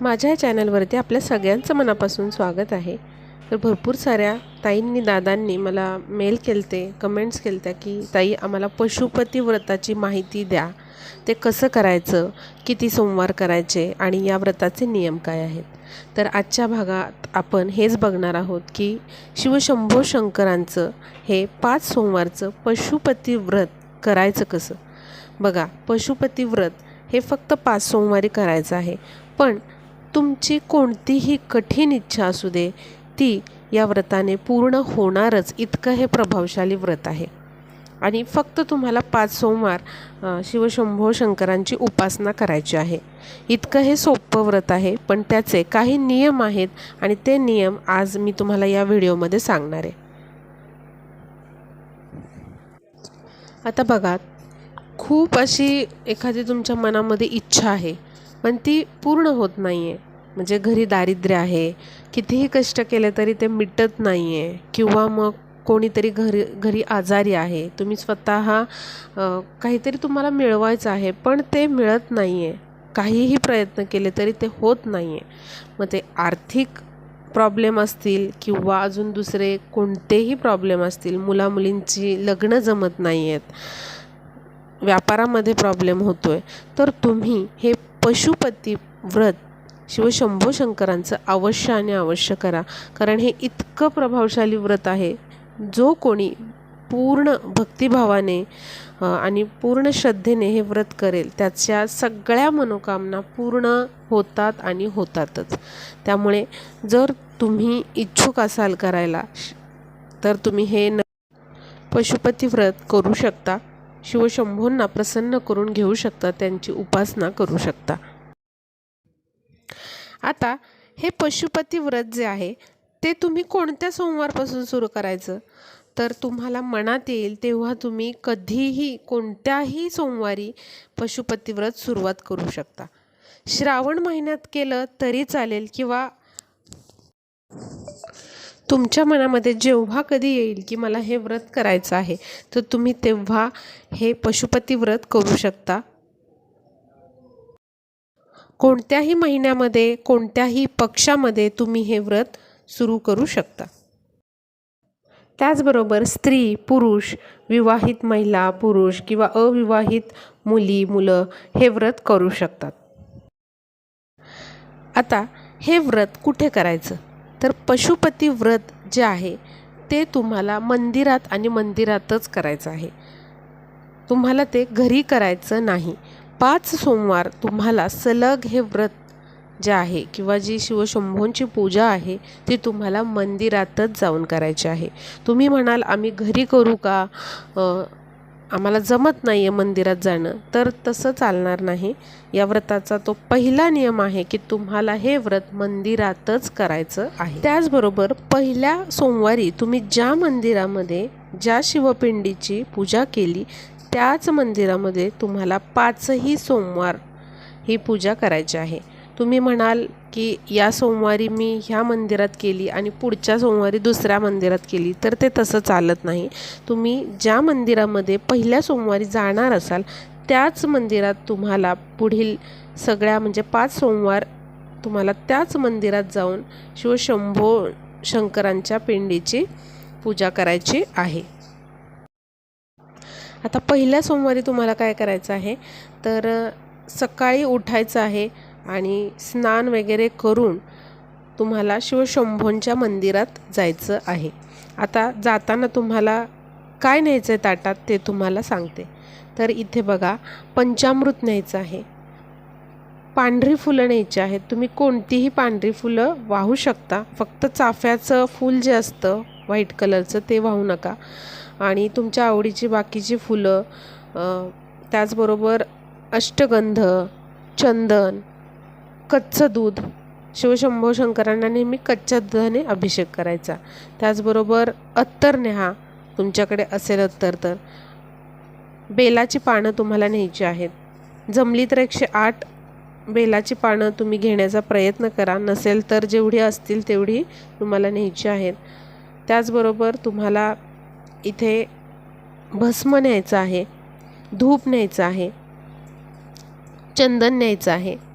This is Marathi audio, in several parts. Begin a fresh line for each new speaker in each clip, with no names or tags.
माझ्या चॅनलवरती आपल्या सगळ्यांचं मनापासून स्वागत आहे. तर भरपूर साऱ्या ताईंनी दादांनी मला मेल केलते कमेंट्स केलत्या की ताई आम्हाला पशुपती व्रताची माहिती द्या. ते कसं करायचं? किती सोमवार करायचे? आणि या व्रताचे नियम काय आहेत? तर आजच्या भागात आपण हेच बघणार आहोत की शिवशंभो शंकरांचं हे पाच सोमवारचं पशुपती व्रत करायचं कसं? बघा पशुपती व्रत हे फक्त पाच सोमवारी करायचं आहे. पण तुमची कोणतीही कठीण इच्छा असू दे ती या व्रताने पूर्ण होणारच. इतकं हे प्रभावशाली व्रत आहे. आणि फक्त तुम्हाला पाच सोमवार शिवशंभो शंकरांची उपासना करायची आहे. इतकं हे सोपं व्रत आहे पण त्याचे काही नियम आहेत आणि ते नियम आज मी तुम्हाला या व्हिडिओमध्ये सांगणार आहे. आता बघा खूप अशी एखादी तुमच्या मनामध्ये इच्छा आहे पण ती पूर्ण होत नाही आहे म्हणजे घरी दारिद्र्य आहे कितीही कष्ट केले तरी ते मिटत नाही आहे किंवा मग कोणीतरी घरी घरी आजारी आहे. तुम्ही स्वतः काहीतरी तुम्हाला मिळवायचं आहे पण ते मिळत नाही आहे काहीही प्रयत्न केले तरी ते होत नाही आहे मग ते आर्थिक प्रॉब्लेम असतील किंवा अजून दुसरे कोणतेही प्रॉब्लेम असतील मुलामुलींची लग्न जमत नाही आहेत व्यापारामध्ये प्रॉब्लेम होतो आहे तर तुम्ही हे पशुपती व्रत शिवशंभो शंकरांचं अवश्य आणि अवश्य करा. कारण हे इतकं प्रभावशाली व्रत आहे जो कोणी पूर्ण भक्तिभावाने आणि पूर्ण श्रद्धेने हे व्रत करेल त्याच्या सगळ्या मनोकामना पूर्ण होतात आणि होतातच. त्यामुळे जर तुम्ही इच्छुक असाल करायला श- तर तुम्ही हे न पशुपती व्रत करू शकता. शिवशंभोंना प्रसन्न करून घेऊ शकता त्यांची उपासना करू शकता. आता हे पशुपती व्रत जे आहे ते तुम्ही कोणत्या सोमवारपासून सुरू करायचं? तर तुम्हाला मनात येईल तेव्हा तुम्ही कधीही कोणत्याही सोमवारी पशुपती व्रत सुरुवात करू शकता. श्रावण महिन्यात केलं तरी चालेल किंवा तुमच्या मनामध्ये जेव्हा कधी येईल की मला हे व्रत करायचं आहे तर तुम्ही तेव्हा हे पशुपती व्रत करू शकता. कोणत्याही महिन्यामध्ये कोणत्याही पक्षामध्ये तुम्ही हे व्रत सुरू करू शकता. त्याचबरोबर स्त्री पुरुष विवाहित महिला पुरुष किंवा अविवाहित मुली मुलं हे व्रत करू शकतात. आता हे व्रत कुठे करायचं? तर पशुपती व्रत जे आहे ते तुम्हाला मंदिरात आणि मंदिरातच करायचं आहे. तुम्हाला ते घरी करायचं नाही. पाच सोमवार तुम्हाला सलग हे व्रत जे आहे किंवा जी शिवशंभोंची पूजा आहे ती तुम्हाला मंदिरातच जाऊन करायची आहे. तुम्ही म्हणाल आम्ही घरी करू का? आम्हाला जमत नाही आहे मंदिरात जाणं तर तसं चालणार नाही. या व्रताचा तो पहिला नियम आहे की तुम्हाला हे व्रत मंदिरातच करायचं आहे. त्याचबरोबर पहिल्या सोमवारी तुम्ही ज्या मंदिरामध्ये ज्या शिवपिंडीची पूजा केली त्याच मंदिरामध्ये तुम्हाला पाचही सोमवार ही पूजा करायची आहे. तुम्ही म्हणाल की या सोमवारी मी ह्या मंदिरात केली आणि पुढच्या सोमवारी दुसऱ्या मंदिरात केली तर ते तसं चालत नाही. तुम्ही ज्या मंदिरामध्ये पहिल्या सोमवारी जाणार असाल त्याच मंदिरात तुम्हाला पुढील सगळ्या म्हणजे पाच सोमवार तुम्हाला त्याच मंदिरात जाऊन शिवशंभो शंकरांच्या पिंडीची पूजा करायची आहे. आता पहिल्या सोमवारी तुम्हाला काय करायचं आहे? तर सकाळी उठायचं आहे. आणि स्नान वगैरे करून तुम्हाला शिवशंभोंच्या मंदिरात जायचं आहे. आता जाताना तुम्हाला काय न्यायचं आहे ताटात ते तुम्हाला सांगते. तर इथे बघा पंचामृत न्यायचं आहे. पांढरी फुलं न्यायची आहेत. तुम्ही कोणतीही पांढरी फुलं वाहू शकता. फक्त चाफ्याचं फूल जे असतं व्हाईट कलरचं ते वाहू नका. आणि तुमच्या आवडीची बाकीची फुलं त्याचबरोबर अष्टगंध चंदन कच्चं दूध. शिवशंभो शंकरांना नेहमी कच्च्या दुधाने अभिषेक करायचा. त्याचबरोबर अत्तर न्या तुमच्याकडे असेल अत्तर तर. बेलाची पानं तुम्हाला न्यायची आहेत. जमली तर एकशे आठ बेलाची पानं तुम्ही घेण्याचा प्रयत्न करा. नसेल तर जेवढी असतील तेवढी तुम्हाला न्यायची आहेत. त्याचबरोबर तुम्हाला इथे भस्म न्यायचं आहे धूप न्यायचं आहे चंदन न्यायचं आहे.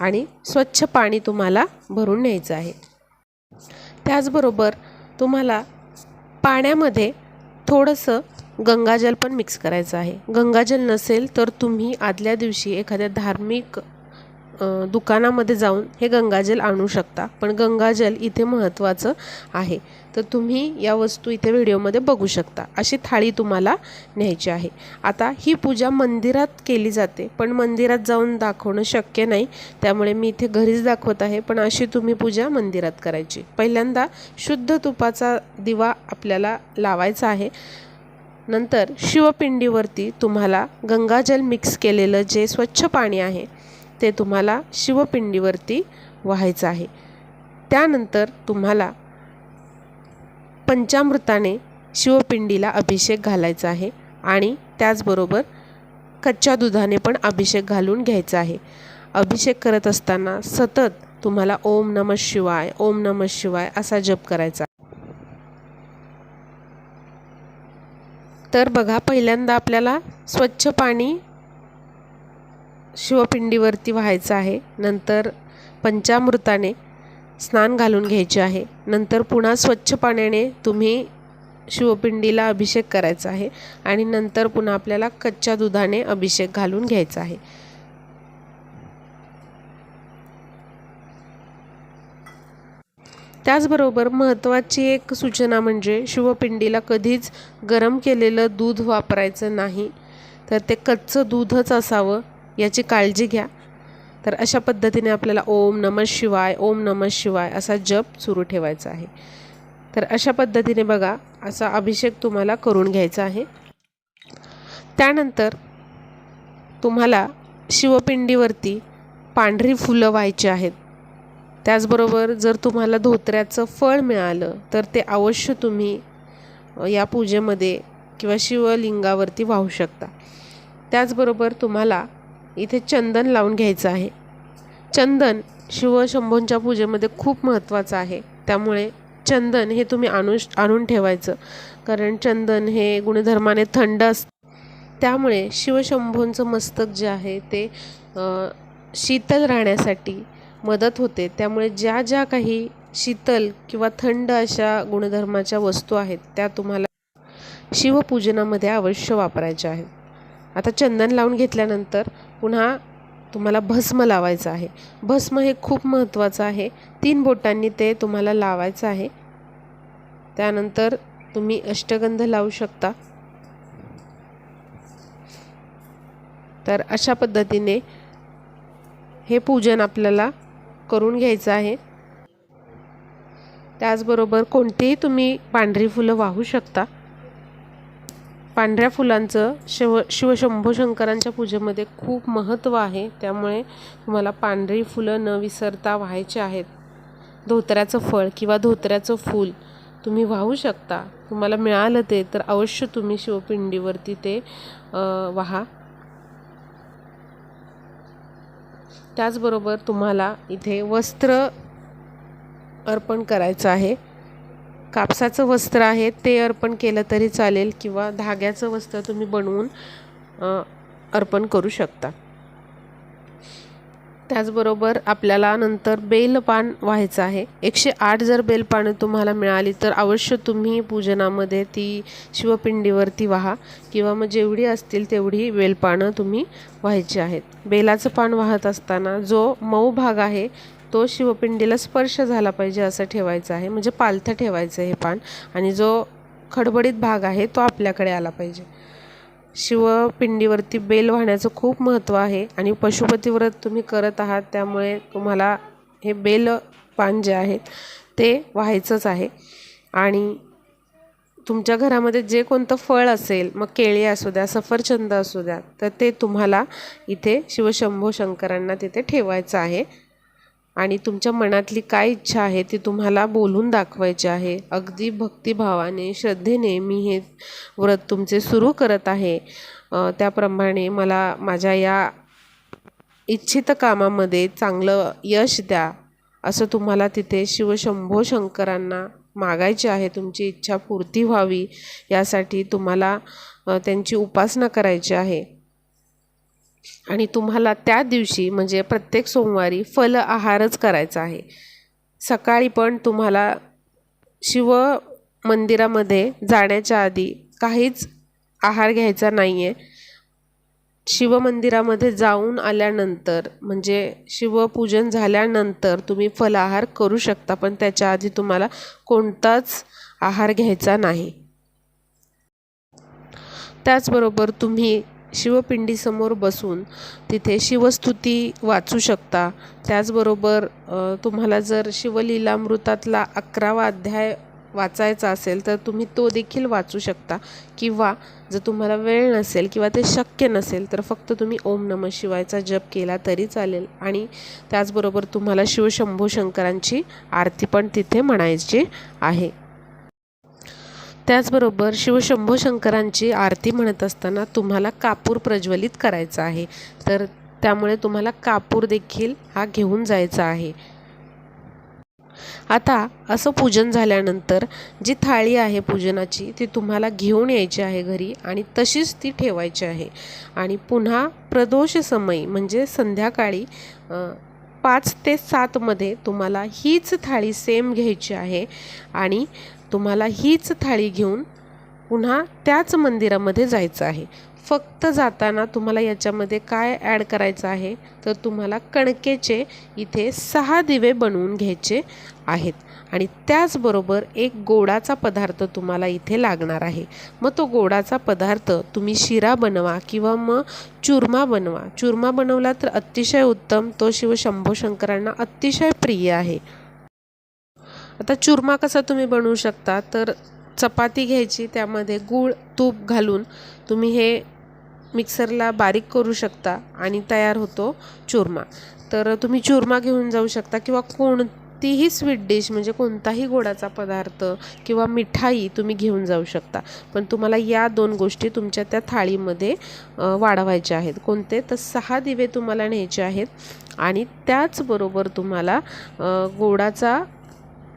आणि स्वच्छ पाणी तुम्हाला भरून न्यायचं आहे. त्याचबरोबर तुम्हाला पाण्यामध्ये थोडंसं गंगाजल पण मिक्स करायचं आहे. गंगाजल नसेल तर तुम्ही आदल्या दिवशी एखाद्या धार्मिक दुकानामध्ये जाऊन हे गंगाजल आणू शकता. पण गंगाजल इथे महत्त्वाचं आहे. तर तुम्ही या वस्तू इथे व्हिडिओमध्ये बघू शकता. अशी थाळी तुम्हाला न्यायची आहे. आता ही पूजा मंदिरात केली जाते. पण मंदिरात जाऊन दाखवणं शक्य नाही. त्यामुळे मी इथे घरीच दाखवत आहे. पण अशी तुम्ही पूजा मंदिरात करायची. पहिल्यांदा शुद्ध तुपाचा दिवा आपल्याला लावायचा आहे. नंतर शिवपिंडीवरती तुम्हाला गंगाजल मिक्स केलेलं जे स्वच्छ पाणी आहे ते तुम्हाला शिवपिंडीवरती व्हायचं आहे. त्यानंतर तुम्हाला पंचामृताने शिवपिंडीला अभिषेक घालायचा आहे आणि त्याचबरोबर कच्च्या दुधाने पण अभिषेक घालून घ्यायचा आहे. अभिषेक करत असताना सतत तुम्हाला ओम नम शिवाय ओम नम शिवाय असा जप करायचा. तर बघा पहिल्यांदा आपल्याला स्वच्छ पाणी शिवपिंडीवरती व्हायचं आहे. नंतर पंचामृताने स्नान घालून घ्यायचे आहे. नंतर पुन्हा स्वच्छ पाण्याने तुम्ही शिवपिंडीला अभिषेक करायचा आहे आणि नंतर पुन्हा आपल्याला कच्च्या दुधाने अभिषेक घालून घ्यायचा आहे. त्याचबरोबर महत्त्वाची एक सूचना म्हणजे शिवपिंडीला कधीच गरम केलेलं दूध वापरायचं नाही. तर ते कच्चं दूधच असावं. याची काळजी घ्या. तर अशा पद्धतीने आपल्याला ओम नमः शिवाय ओम नमः शिवाय असा जप सुरू ठेवायचा आहे. तर अशा पद्धतीने बघा असा अभिषेक तुम्हाला करून घ्यायचा आहे. त्यानंतर तुम्हाला शिवपिंडीवरती पांढरी फुलं व्हायची आहेत. त्याचबरोबर जर तुम्हाला धोत्र्याचं फळ मिळालं तर ते अवश्य तुम्ही या पूजेमध्ये किंवा शिवलिंगावरती वाहू शकता. त्याचबरोबर तुम्हाला इथे चंदन लावून घ्यायचं आहे. चंदन शिवशंभूंच्या पूजेमध्ये खूप महत्त्वाचं आहे. त्यामुळे चंदन हे तुम्ही आणू आणून ठेवायचं. कारण चंदन हे गुणधर्माने थंड असतं. त्यामुळे शिवशंभूंचं मस्तक जे आहे ते शीतल राहण्यासाठी मदत होते. त्यामुळे ज्या ज्या काही शीतल किंवा थंड अशा गुणधर्माच्या वस्तू आहेत त्या तुम्हाला शिवपूजनामध्ये अवश्य वापरायच्या आहेत. आता चंदन लावून घेतल्यानंतर पुन्हा तुम्हाला भस्म लावायचं आहे. भस्म हे खूप महत्त्वाचं आहे. तीन बोटांनी ते तुम्हाला लावायचं आहे. त्यानंतर तुम्ही अष्टगंध लावू शकता. तर अशा पद्धतीने हे पूजन आपल्याला करून घ्यायचं आहे. त्याचबरोबर कोणतीही तुम्ही पांढरी फुलं वाहू शकता. पांढऱ्या फुलांचं शिव शिवशंभो शंकरांच्या पूजेमध्ये खूप महत्त्व आहे. त्यामुळे तुम्हाला पांढरी फुलं न विसरता व्हायचे आहेत. धोत्र्याचं फळ किंवा धोत्र्याचं फूल तुम्ही वाहू शकता. तुम्हाला मिळालं ते तर अवश्य तुम्ही शिवपिंडीवरती ते वाहा. त्याचबरोबर तुम्हाला इथे वस्त्र अर्पण करायचं आहे. कापसाचं वस्त्र आहे ते अर्पण केलं तरी चालेल किंवा धाग्याचं वस्त्र तुम्ही बनवून अर्पण करू शकता. त्याचबरोबर आपल्याला नंतर बेलपान व्हायचं आहे. एकशे आठ जर बेलपानं तुम्हाला मिळाली तर अवश्य तुम्ही पूजनामध्ये ती शिवपिंडीवरती वाहा किंवा मग जेवढी असतील तेवढी बेलपानं तुम्ही व्हायची आहेत. बेलाचं पान वाहत असताना जो मऊ भाग आहे तो शिवपिंडीला स्पर्श झाला पाहिजे असं ठेवायचं आहे. म्हणजे पालथं ठेवायचं हे पान. आणि जो खडबडीत भाग आहे तो आपल्याकडे आला पाहिजे. शिवपिंडीवरती बेल वाहण्याचं खूप महत्त्व आहे. आणि पशुपती व्रत तुम्ही करत आहात त्यामुळे तुम्हाला हे बेल पान जे आहेत ते व्हायचंच आहे. आणि तुमच्या घरामध्ये जे कोणतं फळ असेल मग केळी असू द्या सफरचंद असू द्या तर ते तुम्हाला इथे शिवशंभो शंकरांना तिथे ठेवायचं आहे. आणि तुमच्या मनातली काय इच्छा आहे ती तुम्हाला बोलून दाखवायची आहे. अगदी भक्तिभावाने श्रद्धेने मी हे व्रत तुमचे सुरू करत आहे. त्याप्रमाणे मला माझ्या या इच्छित कामामध्ये चांगलं यश द्या असं तुम्हाला तिथे शिवशंभो शंकरांना मागायचे आहे. तुमची इच्छा पूर्ती व्हावी यासाठी तुम्हाला त्यांची उपासना करायची आहे. आणि तुम्हाला त्या दिवशी म्हणजे प्रत्येक सोमवारी फल आहारच करायचा आहे. सकाळी पण तुम्हाला शिव मंदिरामध्ये जाण्याच्या आधी काहीच आहार घ्यायचा नाही आहे शिवमंदिरामध्ये जाऊन आल्यानंतर म्हणजे शिवपूजन झाल्यानंतर तुम्ही फलाहार करू शकता पण त्याच्या आधी तुम्हाला कोणताच आहार घ्यायचा नाही. त्याचबरोबर तुम्ही शिवपिंडीसमोर बसून तिथे शिवस्तुती वाचू शकता. त्याचबरोबर तुम्हाला जर शिवलीलामृतातला अकरावा अध्याय वाचायचा असेल तर तुम्ही तो देखील वाचू शकता. किंवा जर तुम्हाला वेळ नसेल किंवा ते शक्य नसेल तर फक्त तुम्ही ओम नम शिवायचा जप केला तरी चालेल. आणि त्याचबरोबर तुम्हाला शिवशंभू शंकरांची आरती पण तिथे म्हणायची आहे. त्याचबरोबर शिवशंभो शंकरांची आरती म्हणत असताना तुम्हाला कापूर प्रज्वलित करायचा आहे. तर त्यामुळे तुम्हाला कापूर देखील हा घेऊन जायचा आहे. आता असं पूजन झाल्यानंतर जी थाळी आहे पूजनाची ती तुम्हाला घेऊन यायची आहे घरी आणि तशीच ती ठेवायची आहे. आणि पुन्हा प्रदोष समयी म्हणजे संध्याकाळी पाच ते सातमध्ये तुम्हाला हीच थाळी सेम घ्यायची आहे. आणि तुम्हाला हीच थाळी घेऊन पुन्हा त्याच मंदिरामध्ये जायचं आहे. फक्त जाताना तुम्हाला याच्यामध्ये काय ॲड करायचं आहे तर तुम्हाला कणकेचे इथे सहा दिवे बनवून घ्यायचे आहेत. आणि त्याचबरोबर एक गोडाचा पदार्थ तुम्हाला इथे लागणार आहे. मग तो गोडाचा पदार्थ तुम्ही शिरा बनवा किंवा मग चुरमा बनवा. चुरमा बनवला तर अतिशय उत्तम तो शिव शंभो शंकरांना अतिशय प्रिय आहे. आता चुरमा कसा तुम्ही बनवू शकता? तर चपाती घ्यायची त्यामध्ये गूळ तूप घालून तुम्ही हे मिक्सरला बारीक करू शकता आणि तयार होतो चुरमा. तर तुम्ही चुरमा घेऊन जाऊ शकता किंवा कोणतीही स्वीट डिश म्हणजे कोणताही गोडाचा पदार्थ किंवा मिठाई तुम्ही घेऊन जाऊ शकता. पण तुम्हाला या दोन गोष्टी तुमच्या त्या थाळीमध्ये वाढवायच्या आहेत. कोणते? तर सहा दिवे तुम्हाला न्यायचे आहेत आणि त्याचबरोबर तुम्हाला गोडाचा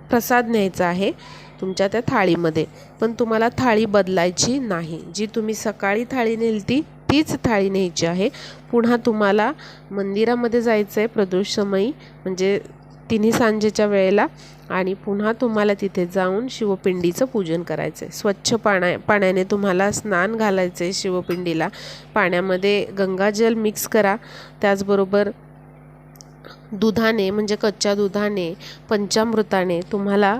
प्रसाद न्यायचा आहे तुमच्या त्या थाळीमध्ये. पण तुम्हाला थाळी बदलायची नाही. जी तुम्ही सकाळी थाळी नेलती तीच थाळी न्यायची आहे. पुन्हा तुम्हाला मंदिरामध्ये जायचं आहे प्रदोषमयी म्हणजे तिन्ही सांजेच्या वेळेला. आणि पुन्हा तुम्हाला तिथे जाऊन शिवपिंडीचं पूजन करायचं आहे स्वच्छ पाण्या पाण्याने तुम्हाला स्नान घालायचं आहे शिवपिंडीला. पाण्यामध्ये गंगाजल मिक्स करा. त्याचबरोबर दुधाने म्हणजे कच्च्या दुधाने पंचामृताने तुम्हाला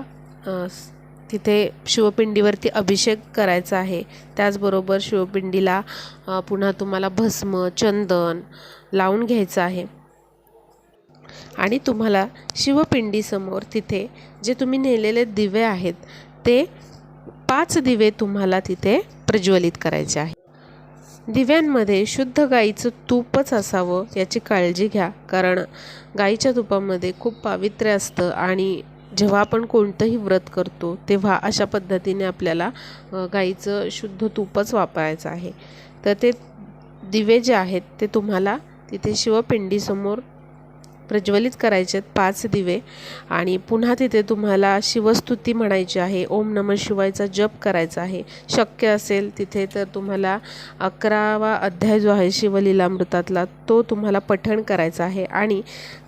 तिथे शिवपिंडीवरती अभिषेक करायचा आहे. त्याचबरोबर शिवपिंडीला पुन्हा तुम्हाला भस्म चंदन लावून घ्यायचं आहे. आणि तुम्हाला शिवपिंडीसमोर तिथे जे तुम्ही नेलेले दिवे आहेत ते पाच दिवे तुम्हाला तिथे प्रज्वलित करायचे आहे दिव्यांमध्ये शुद्ध गाईचं तूपच असावं याची काळजी घ्या. कारण गाईच्या तुपामध्ये खूप पावित्र्य असतं आणि जेव्हा आपण कोणतंही व्रत करतो तेव्हा अशा पद्धतीने आपल्याला गाईचं शुद्ध तूपच वापरायचं आहे. तर ते दिवे जे आहेत ते तुम्हाला तिथे शिवपिंडीसमोर प्रज्वलित करायचे आहेत पाच दिवे. आणि पुन्हा तिथे तुम्हाला शिवस्तुती म्हणायची आहे. ओम नम शिवायचा जप करायचा आहे. शक्य असेल तिथे तर तुम्हाला अकरावा अध्याय जो आहे शिवलीलामृतातला तो तुम्हाला पठण करायचा आहे. आणि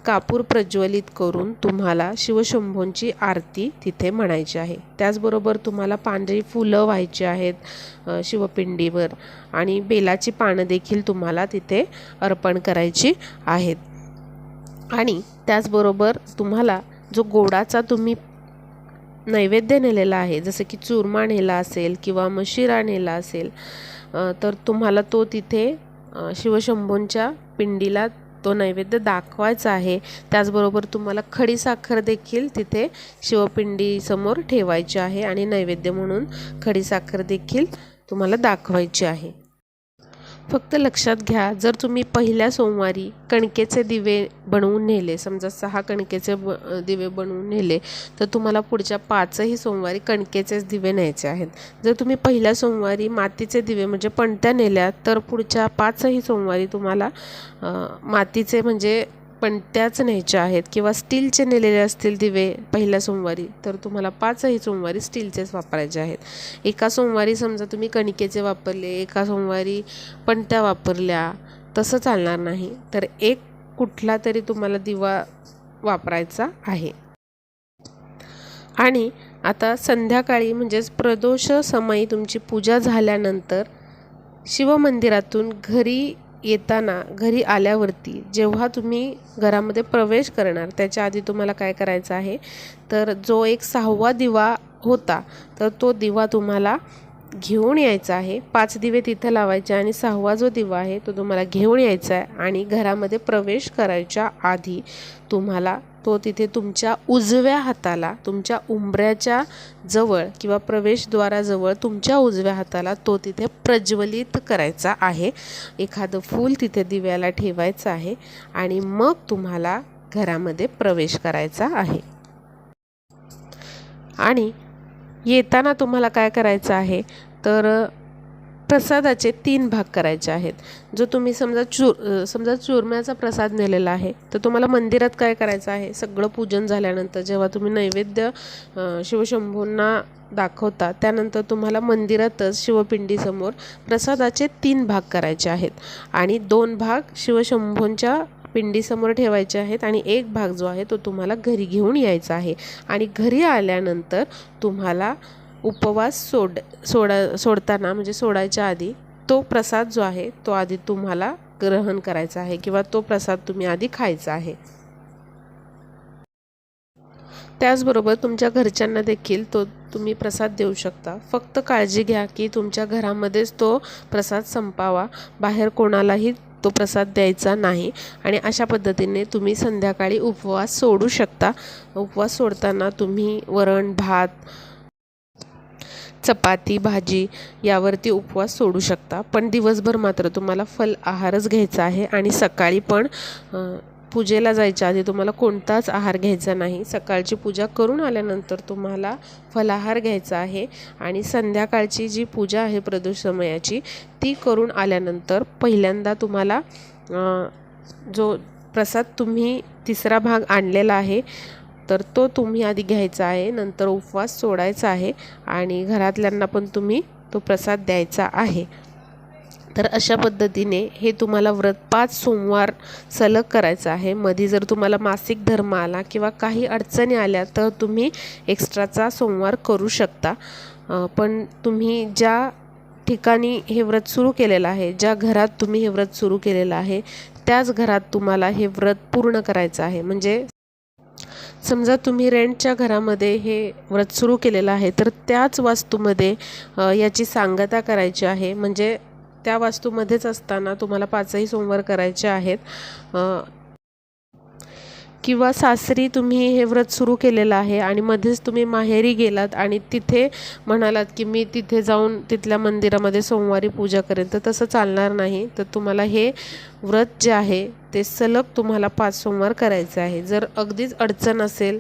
कापूर प्रज्वलित करून तुम्हाला शिवशंभोंची आरती तिथे म्हणायची आहे. त्याचबरोबर तुम्हाला पांढरी फुलं व्हायची आहेत शिवपिंडीवर. आणि बेलाची पानं देखील तुम्हाला तिथे अर्पण करायची आहेत. आणि त्याचबरोबर तुम्हाला जो गोडाचा तुम्ही नैवेद्य नेलेला आहे जसं की चुरमा नेला असेल किंवा मशिरा नेला असेल तर तुम्हाला तो तिथे शिवशंभूंच्या शिवशंभोंच्या पिंडीला तो नैवेद्य दाखवायचा आहे. त्याचबरोबर तुम्हाला खडी साखर देखील तिथे शिवपिंडीसमोर ठेवायची आहे आणि नैवेद्य म्हणून खडी साखर देखील तुम्हाला दाखवायची आहे. फक्त लक्षात घ्या जर तुम्ही पहिल्या सोमवारी कणकेचे दिवे बनवून नेले समजा सहा कणकेचे ब दिवे बनवून नेले तर तुम्हाला पुढच्या पाचही सोमवारी कणकेचेच दिवे न्यायचे आहेत. जर तुम्ही पहिल्या सोमवारी मातीचे दिवे म्हणजे पणत्या नेल्या तर पुढच्या पाचही सोमवारी तुम्हाला मातीचे म्हणजे पणत्याच न्यायच्या आहेत किंवा स्टीलचे नेलेले असतील दिवे पहिल्या सोमवारी तर तुम्हाला पाचही सोमवारी स्टीलचेच वापरायचे आहेत. एका सोमवारी समजा तुम्ही कणिकेचे वापरले एका सोमवारी पणत्या वापरल्या तसं चालणार नाही. तर एक कुठला तरी तुम्हाला दिवा वापरायचा आहे. आणि आता संध्याकाळी म्हणजेच प्रदोष समयी तुमची पूजा झाल्यानंतर शिवमंदिरातून घरी येताना घरी आल्यावरती जेव्हा तुम्ही घरामध्ये प्रवेश करणार त्याच्या आधी तुम्हाला काय करायचं आहे? तर जो एक सहावा दिवा होता तर तो दिवा तुम्हाला घेऊन यायचा आहे. पाच दिवे तिथं लावायचे आणि सहावा जो दिवा आहे तो तुम्हाला घेऊन यायचा आहे आणि घरामध्ये प्रवेश करायच्या आधी तुम्हाला तो तिथे तुमच्या उजव्या हाताला तुमच्या उंबऱ्याच्या जवळ किंवा प्रवेशद्वाराजवळ तुमच्या उजव्या हाताला तो तिथे प्रज्वलित करायचा आहे. एखादं फूल तिथे दिव्याला ठेवायचं आहे आणि मग तुम्हाला घरामध्ये प्रवेश करायचा आहे. आणि येताना तुम्हाला काय करायचं आहे? तर प्रसादाचे तीन भाग करायचे आहेत. जो तुम्ही समजा चूर समजा चुरम्याचा प्रसाद नेलेला आहे तर तुम्हाला मंदिरात काय करायचं आहे? सगळं पूजन झाल्यानंतर जेव्हा तुम्ही नैवेद्य शिवशंभूंना दाखवता त्यानंतर तुम्हाला मंदिरातच शिवपिंडीसमोर प्रसादाचे तीन भाग करायचे आहेत. आणि दोन भाग शिवशंभूंच्या पिंडीसमोर ठेवायचे आहेत आणि एक भाग जो आहे तो तुम्हाला घरी घेऊन यायचा आहे. आणि घरी आल्यानंतर तुम्हाला उपवास सोड सोडा सोडताना म्हणजे सोडायच्या आधी तो प्रसाद जो आहे तो आधी तुम्हाला ग्रहण करायचा आहे किंवा तो प्रसाद तुम्ही आधी खायचा आहे. त्याचबरोबर तुमच्या घरच्यांना देखील तो तुम्ही प्रसाद देऊ शकता. फक्त काळजी घ्या की तुमच्या घरामध्येच तो प्रसाद संपावा. बाहेर कोणालाही तो प्रसाद द्यायचा नाही आणि अशा पद्धतीने तुम्ही संध्याकाळी उपवास सोडू शकता. उपवास सोडताना तुम्ही वरण भात चपाती भाजी यावरती उपवास सोडू शकता. पण दिवसभर मात्र तुम्हाला फल आहारच घ्यायचा आहे आणि सकाळी पण पूजेला जायच्या आधी तुम्हाला कोणताच आहार घ्यायचा नाही. सकाळची पूजा करून आल्यानंतर तुम्हाला फलाहार घ्यायचा आहे आणि संध्याकाळची जी पूजा आहे प्रदोषमयाची ती करून आल्यानंतर पहिल्यांदा तुम्हाला जो प्रसाद तुम्ही तिसरा भाग आणलेला आहे तर तो तुम्ही आधी घ्यायचा आहे. नंतर उपवास सोडायचा आहे आणि घरातल्यांना पण तुम्ही तो प्रसाद द्यायचा आहे. तर अशा पद्धतीने हे तुम्हाला व्रत पाच सोमवार सलग करायचं आहे. मध्ये जर तुम्हाला मासिक धर्म आला किंवा काही अडचणी आल्या तर तुम्ही एक्स्ट्राचा सोमवार करू शकता. पण तुम्ही ज्या ठिकाणी हे व्रत सुरू केलेलं आहे ज्या घरात तुम्ही हे व्रत सुरू केलेलं आहे त्याच घरात तुम्हाला हे व्रत पूर्ण करायचं आहे. म्हणजे समजा तुम्ही रेंटच्या घरामध्ये हे व्रत सुरू केलेलं आहे तर त्याच वास्तूमध्ये याची सांगता करायची आहे. म्हणजे त्या वास्तूमध्येच असताना तुम्हाला पाचही सोमवार करायचे आहेत. किंवा सासरी तुम्ही हे व्रत सुरू केलेलं आहे आणि मध्येच तुम्ही माहेरी गेलात आणि तिथे म्हणालात की मी तिथे जाऊन तिथल्या मंदिरामध्ये सोमवारी पूजा करेन तर तसं चालणार नाही. तर तुम्हाला हे व्रत जे आहे ते सलग तुम्हाला पाच सोमवार करायचे आहे. जर अगदीच अडचण असेल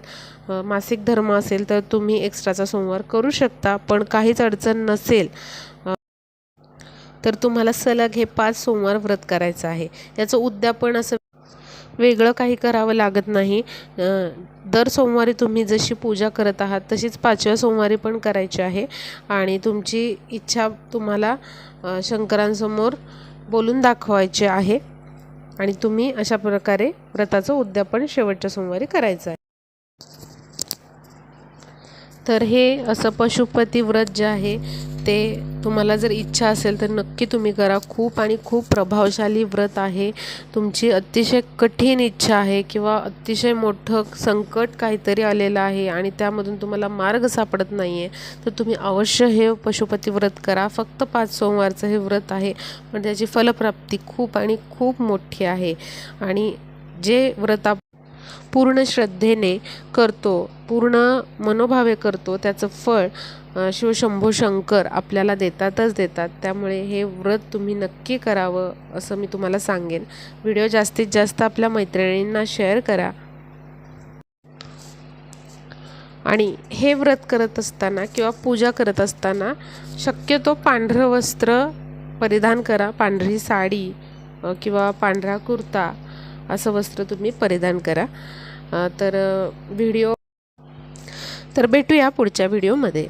मासिक धर्म असेल तर तुम्ही एक्स्ट्राचा सोमवार करू शकता. पण काहीच अडचण नसेल तर तुम्हाला सलग हे पाच सोमवार व्रत करायचं आहे. याचं उद्यापन असं वेगळं काही करावं लागत नाही. दर सोमवारी तुम्ही जशी पूजा करत आहात तशीच पाचव्या सोमवारी पण करायची आहे. आणि तुमची इच्छा तुम्हाला शंकरांसमोर बोलून दाखवायची आहे. आणि तुम्ही अशा प्रकारे व्रताचं उद्यापन शेवटच्या सोमवारी करायचं आहे. तर हे असं पशुपती व्रत जे आहे ते तुम्हाला जर इच्छा असेल तर नक्की तुम्ही करा. खूप आणि खूप प्रभावशाली व्रत आहे. तुमची अतिशय कठीण इच्छा आहे किंवा अतिशय मोठं संकट काहीतरी आलेलं आहे आणि त्यामधून तुम्हाला मार्ग सापडत नाही आहे तर तुम्ही अवश्य हे पशुपती व्रत करा. फक्त पाच सोमवारचं हे व्रत आहे पण त्याची फलप्राप्ती खूप आणि खूप मोठी आहे. आणि जे व्रत पूर्ण श्रद्धेने करतो पूर्ण मनोभावे करतो त्याचं फळ शिवशंभो शंकर आपल्याला देतातच देतात. त्यामुळे हे व्रत तुम्ही नक्की करावं असं मी तुम्हाला सांगेन. व्हिडिओ जास्तीत जास्त आपल्या मैत्रिणींना शेअर करा. आणि हे व्रत करत असताना किंवा पूजा करत असताना शक्यतो पांढरं वस्त्र परिधान करा. पांढरी साडी किंवा पांढरा कुर्ता असं वस्त्र तुम्ही परिधान करा. तर व्हिडिओ तर भेटूया पुढच्या व्हिडिओमध्ये.